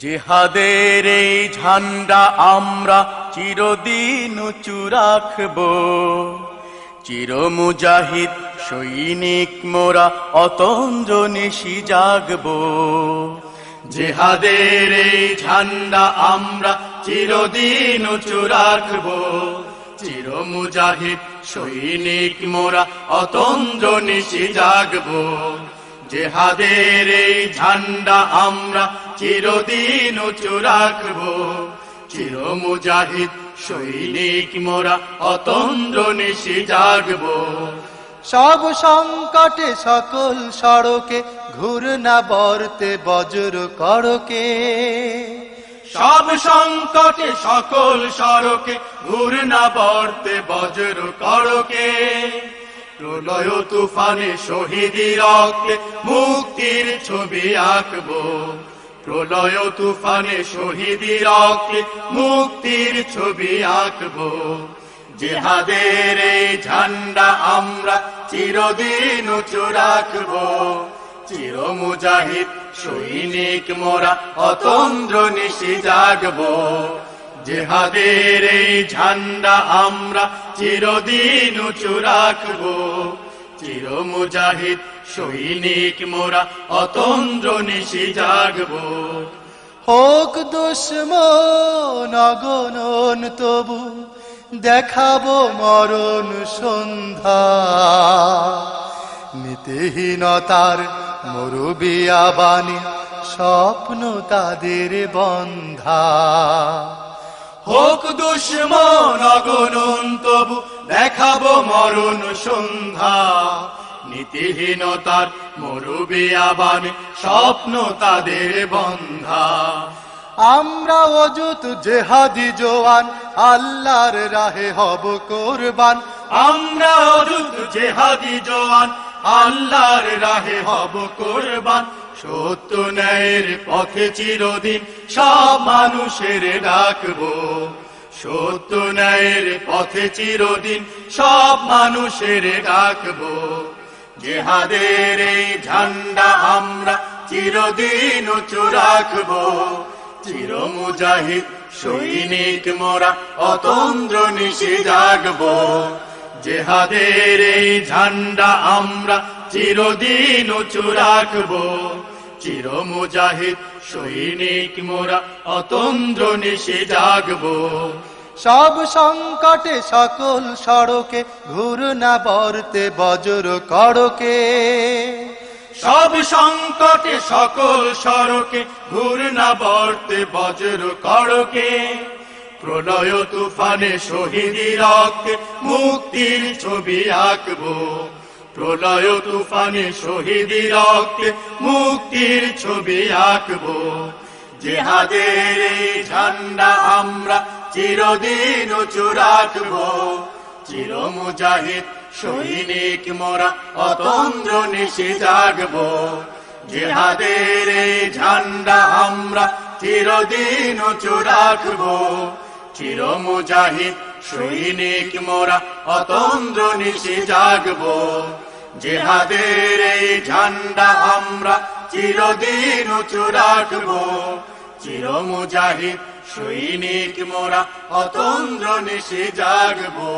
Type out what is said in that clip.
জেহাদের এই ঝান্ডা আমরা চিরদিন উঁচু রাখব। চির মুজাহিদ সৈনিক মোরা অতন্দ্র নিশি জাগব জেহাদের এই ঝান্ডা আমরা চিরদিন উঁচু রাখব। চির মুজাহিদ সৈনিক মোরা অতন্দ্র নিশি জাগব জেহাদের এই ঝান্ডা আমরা চিরদিন উঁচু রাখব। চির মুজাহিদ সৈনিক মোরা অতন্দ্র নিশি জাগব। সব সংকটে সকল সড়কে ঘুরনা বর্তে বজ্র করকে। সব সংকটে সকল সড়কে ঘুরনা বর্তে বজ্র করকে। প্রলয় তুফানে শহীদি রক্তে মুক্তির ছবি আঁকবো। প্রলয় তুফানে শহীদি রক্তে মুক্তির ছবি আঁকবো। জেহাদের এই ঝান্ডা আমরা চিরদিন উঁচু রাখব। চির মুজাহিদ সৈনিক মোরা অতন্দ্র নিশি জাগবো। জেহাদের এই ঝান্ডা আমরা চিরদিন উঁচু রাখব। চির মুজাহিদ সৈনিক মোরা, অতন্দ্র নিশি জাগবো। হোক দুশ্মন, অগণন তবু দেখাবো মরণ সন্ধ্যা। নীতিহীনতার মরুবিয়া বাণী, স্বপ্ন তাদের বন্ধা। হোক দুশ্মন অগণন তবু দেখাবো মরণ সন্ধ্যা। নীতিহীনতার মরুবে আবান স্বপ্ন তাদের বন্ধা। আমরা অযুত জেহাদি জোয়ান, আল্লাহর রাহে হব কোরবান। আমরা অযুত জেহাদি জওয়ান আল্লাহর রাহে হব কোরবান। সত্য ন্যায়ের পথে চিরদিন সব মানুষের ডাকবো। সত্য ন্যায়ের পথে চিরদিন সব মানুষের ডাকবো। জেহাদের এই ঝান্ডা আমরা চিরদিন উঁচু রাখব। চির মুজাহিদ সৈনিক মোরা, অতন্দ্র নিশি জাগবো। জেহাদের এই ঝান্ডা আমরা চিরদিন উঁচু রাখব। চির মুজাহিদ সৈনিক মোরা অতন্দ্র নিশি জাগবো। সব সংকটে সকল সড়কে ঘুরনা বর্তে বজ্র করকে। সব সংকটে সকল সড়কে ঘুরনা বর্তে বজ্র করকে। প্রলয় তুফানে শহীদি রক্তে মুক্তির ছবি আঁকবো। প্রলয় তুফানে শহীদি রক্তে মুক্তির ছবি আঁকবো। জেহাদের ঝান্ডা আমরা চিরদিন উঁচু রাখব। চির মুজাহিদ সৈনিক মোরা অতন্দ্র নিশি জাগবো। জেহাদের ঝান্ডা আমরা চিরদিন উঁচু রাখব। চির মুজাহিদ সৈনিক মোরা অতন্দ্র নিশি জাগবো। জেহাদের এই ঝান্ডা আমরা চিরদিন উঁচু রাখব। চির মুজাহিদ সৈনিক মোরা অতন্দ্র নিশি জাগবো।